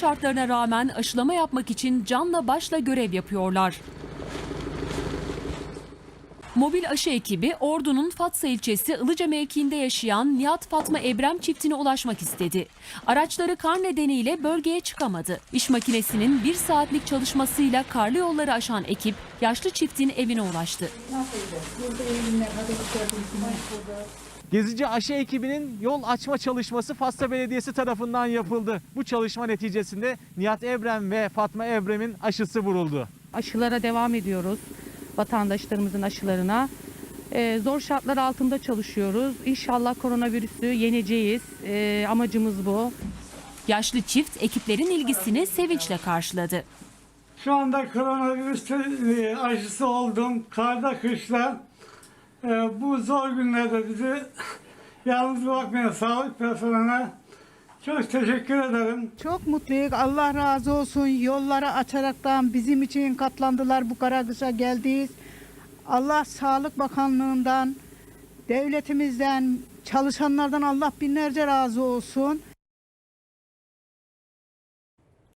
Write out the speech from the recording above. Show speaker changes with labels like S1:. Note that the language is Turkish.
S1: şartlarına rağmen aşılama yapmak için canla başla görev yapıyorlar. Mobil aşı ekibi Ordu'nun Fatsa ilçesi Ilıca mevkiinde yaşayan Nihat Fatma Ebrem çiftine ulaşmak istedi. Araçları kar nedeniyle bölgeye çıkamadı. İş makinesinin bir saatlik çalışmasıyla karlı yolları aşan ekip yaşlı çiftin evine ulaştı.
S2: Gezici aşı ekibinin yol açma çalışması Fatsa Belediyesi tarafından yapıldı. Bu çalışma neticesinde Nihat Ebrem ve Fatma Ebrem'in aşısı vuruldu.
S3: aşılara devam ediyoruz. Vatandaşlarımızın aşılarına. Ee, zor şartlar altında çalışıyoruz. İnşallah koronavirüsü yeneceğiz. Ee, amacımız bu.
S1: Yaşlı çift ekiplerin ilgisini sevinçle karşıladı.
S4: Şu anda koronavirüs e, aşısı oldum. Karda kışla. E, Bu zor günlerde bizi yalnız bırakmayan sağlık personeline çok teşekkür ederim.
S5: Çok mutluyuz. Allah razı olsun. Yolları açaraktan bizim için katlandılar. Bu kara kışa geldiyiz. Allah Sağlık Bakanlığı'ndan, devletimizden, çalışanlardan Allah binlerce razı olsun.